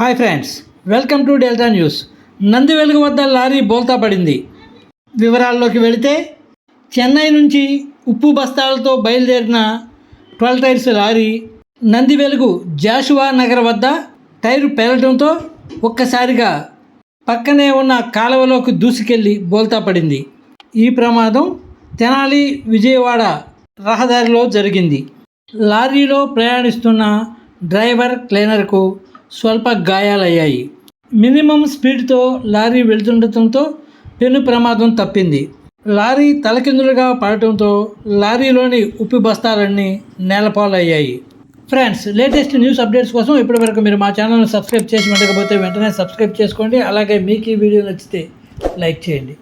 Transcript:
Hi friends welcome to Delta news. Nandivelugu వద్ద lorry బోల్తా పడింది. వివరాల్లోకి వెళితే చెన్నై నుంచి ఉప్పు బస్తాలతో బయలుదేరిన ట్వెల్వ్ టైర్స్ లారీ నంది వెలుగు జాషువా నగర్ వద్ద టైరు పేలటంతో ఒక్కసారిగా పక్కనే ఉన్న కాలువలోకి దూసుకెళ్ళి బోల్తా పడింది. ఈ ప్రమాదం తెనాలి విజయవాడ రహదారిలో జరిగింది. లారీలో ప్రయాణిస్తున్న డ్రైవర్ క్లీనర్కు స్వల్ప గాయాలయ్యాయి. మినిమం స్పీడ్తో లారీ వెళ్తుండటంతో పెను ప్రమాదం తప్పింది. లారీ తలకిందులుగా పడటంతో లారీలోని ఉప్పు బస్తాలన్నీ నేలపాలయ్యాయి. ఫ్రెండ్స్ లేటెస్ట్ న్యూస్ అప్డేట్స్ కోసం ఇప్పటివరకు మీరు మా ఛానల్ని సబ్స్క్రైబ్ చేసి ఉండకపోతే వెంటనే సబ్స్క్రైబ్ చేసుకోండి. అలాగే మీకు ఈ వీడియో నచ్చితే లైక్ చేయండి.